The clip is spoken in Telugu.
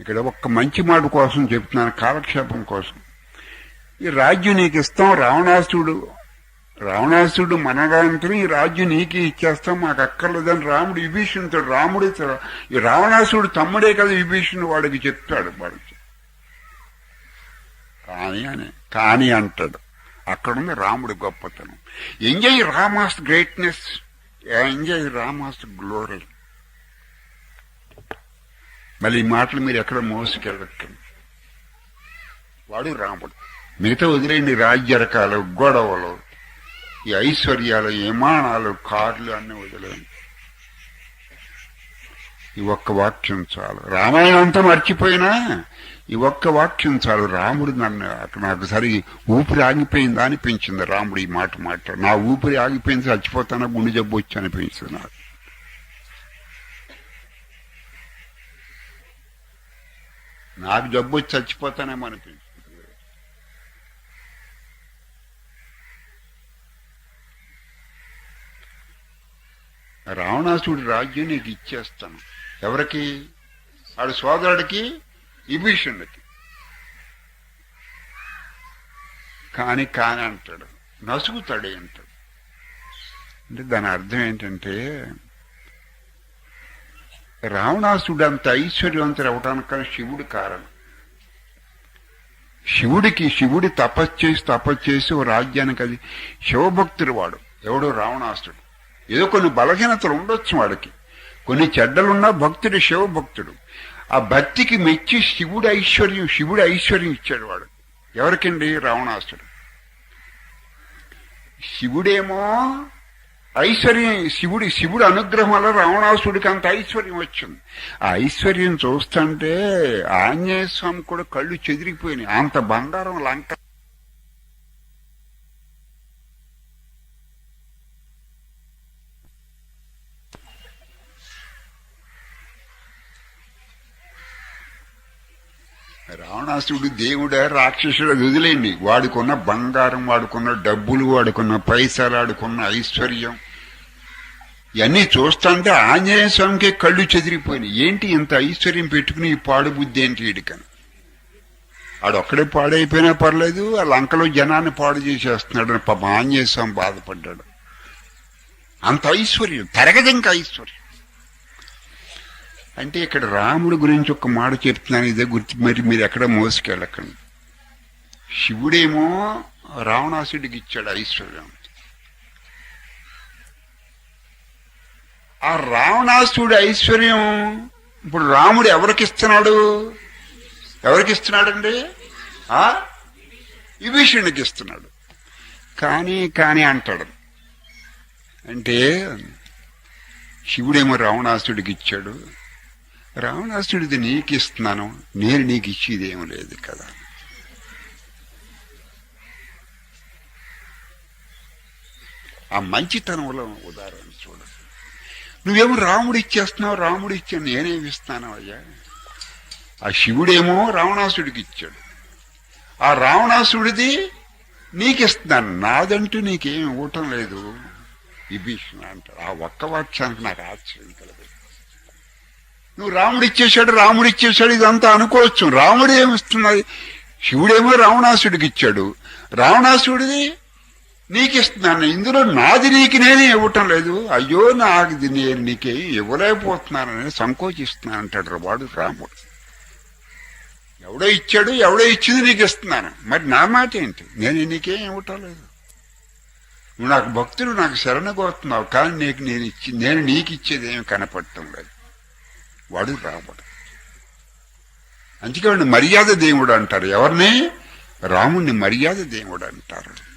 ఇక్కడ ఒక్క మంచి మాట కోసం చెప్తున్నాను కాలక్షేపం కోసం. ఈ రాజ్యం నీకు ఇస్తాం రావణాసుడు రావణాసుడు మనగానికి ఈ రాజ్యం నీకే ఇచ్చేస్తాం మాకు అక్కర్లేదని రాముడు విభీషణుడు రాముడు ఈ రావణాసుడు తమ్ముడే కదా విభీషణుడు వాడికి చెప్తాడు వాడికి కానీ అని కానీ అంటాడు. అక్కడుంది రాముడి గొప్పతనం. Enjoy Rama's greatness. Enjoy Rama's glory. మళ్ళీ ఈ మాటలు మీరు ఎక్కడ మోసుకెళ్ళకండి. వాడు రాముడు. మిగతా వదిలేండి రాజ్య రకాలు గొడవలు ఈ ఐశ్వర్యాలు విమానాలు కార్లు అన్ని వదిలేండి ఈ ఒక్క వాక్యం చాలు. రామాయణం అంతా మర్చిపోయినా ఈ ఒక్క వాక్యం చాలు. రాముడు నన్ను అక్కడ నాకు సరి ఊపిరి ఆగిపోయిందా అనిపించింది. రాముడు ఈ మాట మాట నా ఊపిరి ఆగిపోయింది చచ్చిపోతానా గుండె జబ్బు వచ్చి అనిపించింది నాకు. నాకు జబ్బు వచ్చి చచ్చిపోతానేమో అనిపించింది రావణాసుడి రాజ్యం నీకు ఇచ్చేస్తాను. ఎవరికి? ఆడు సోదరుడికి విభీషణుడికి. కాని కాని అంటాడు. నసుగుతాడే అంటాడు. అంటే దాని అర్థం ఏంటంటే రావణాసుడు అంత ఐశ్వర్యవంతుడు అవటానికి శివుడు కారణం. శివుడికి శివుడి తపస్సు చేసి తపస్సు చేసి ఓ రాజ్యానికి అది శివభక్తుడు వాడు. ఎవడు రావణాసుడు. ఏదో కొన్ని బలహీనతలు ఉండొచ్చు వాడికి. కొన్ని చెడ్డలున్నా భక్తుడు శివభక్తుడు. ఆ భక్తికి మెచ్చి శివుడు ఐశ్వర్యం శివుడు ఐశ్వర్యం ఇచ్చాడు వాడు. ఎవరికండి? రావణాసుడు. శివుడేమో ఐశ్వర్యం శివుడి శివుడి అనుగ్రహం వల్ల రావణాసుడికి అంత ఐశ్వర్యం వచ్చింది. ఆ ఐశ్వర్యం చూస్తుంటే ఆంజనేయ స్వామి కూడా కళ్ళు చెదిరిపోయినాయి. అంత బంగారం లంక రావణాసుడు దేవుడా రాక్షసుడు వదిలేండి వాడుకున్న బంగారం వాడుకున్న డబ్బులు వాడుకున్న పైసలు వాడుకున్న ఐశ్వర్యం ఇవన్నీ చూస్తుంటే ఆంజనేయ స్వామికి కళ్ళు చెదిరిపోయినాయి. ఏంటి ఇంత ఐశ్వర్యం పెట్టుకుని ఈ పాడు బుద్ధి ఏంటి వీడికని ఆడొక్కడే పాడైపోయినా పర్లేదు ఆ లంకలో జనాన్ని పాడు చేసేస్తున్నాడు అని పాపం ఆంజనేయ స్వామి బాధపడ్డాడు. అంత ఐశ్వర్యం తరగదు ఇంకా ఐశ్వర్యం. అంటే ఇక్కడ రాముడి గురించి ఒక మాట చెప్తున్నాను ఇదే గుర్తు. మరి మీరు ఎక్కడ మోసుకెళ్ళకండి శివుడేమో రావణాసుడికి ఇచ్చాడు ఐశ్వర్యం. ఆ రావణాసుడి ఐశ్వర్యం ఇప్పుడు రాముడు ఎవరికి ఇస్తున్నాడు? ఎవరికి ఇస్తున్నాడండి? ఆ? విభీషణుడికి ఇస్తున్నాడు. కానీ కానీ అంటాడు. అంటే శివుడేమో రావణాసుడికి ఇచ్చాడు. రావణాసుడిది నీకు ఇస్తున్నాను నేను నీకు ఇచ్చేదేం లేదు కదా. ఆ మంచితనంలో ఉదాహరణ చూడదు నువ్వేమో రాముడు ఇచ్చేస్తున్నావు రాముడు ఇచ్చాను నేనేమి ఇస్తాను అయ్యా? ఆ శివుడేమో రావణాసుడికి ఇచ్చాడు ఆ రావణాసుడిది నీకిస్తున్నాను నాదంటూ నీకేం ఇవ్వటం లేదు. విభీషణ అంటాడు. ఆ ఒక్క వాక్యానికి నాకు ఆశ్చర్యం కలదు నువ్వు రాముడు ఇచ్చేశాడు రాముడు ఇచ్చేశాడు ఇదంతా అనుకోవచ్చు. రాముడు ఏమిస్తున్నది శివుడేమో రావణాసుడికి ఇచ్చాడు. రావణాసుడిది నీకు ఇస్తున్నాను ఇందులో నాది నీకు నేనే ఇవ్వటం లేదు. అయ్యో నాది నేను నీకే ఇవ్వలేకపోతున్నానని సంకోచిస్తున్నాను అంటాడు వాడు రాముడు. ఎవడో ఇచ్చాడు ఎవడో ఇచ్చింది నీకు ఇస్తున్నాను మరి నా మాట ఏంటి? నేను నీకేం ఇవ్వటం లేదు. నువ్వు నాకు భక్తులు నాకు శరణగోతున్నావు కానీ నీకు నేను ఇచ్చి నేను నీకు ఇచ్చేది ఏమి కనపడటం లేదు. వాడు రాముడు. అందుకే వాడిని మర్యాద దేవుడు అంటారు. ఎవరిని? రాముణ్ణి మర్యాద దేవుడు అంటారు.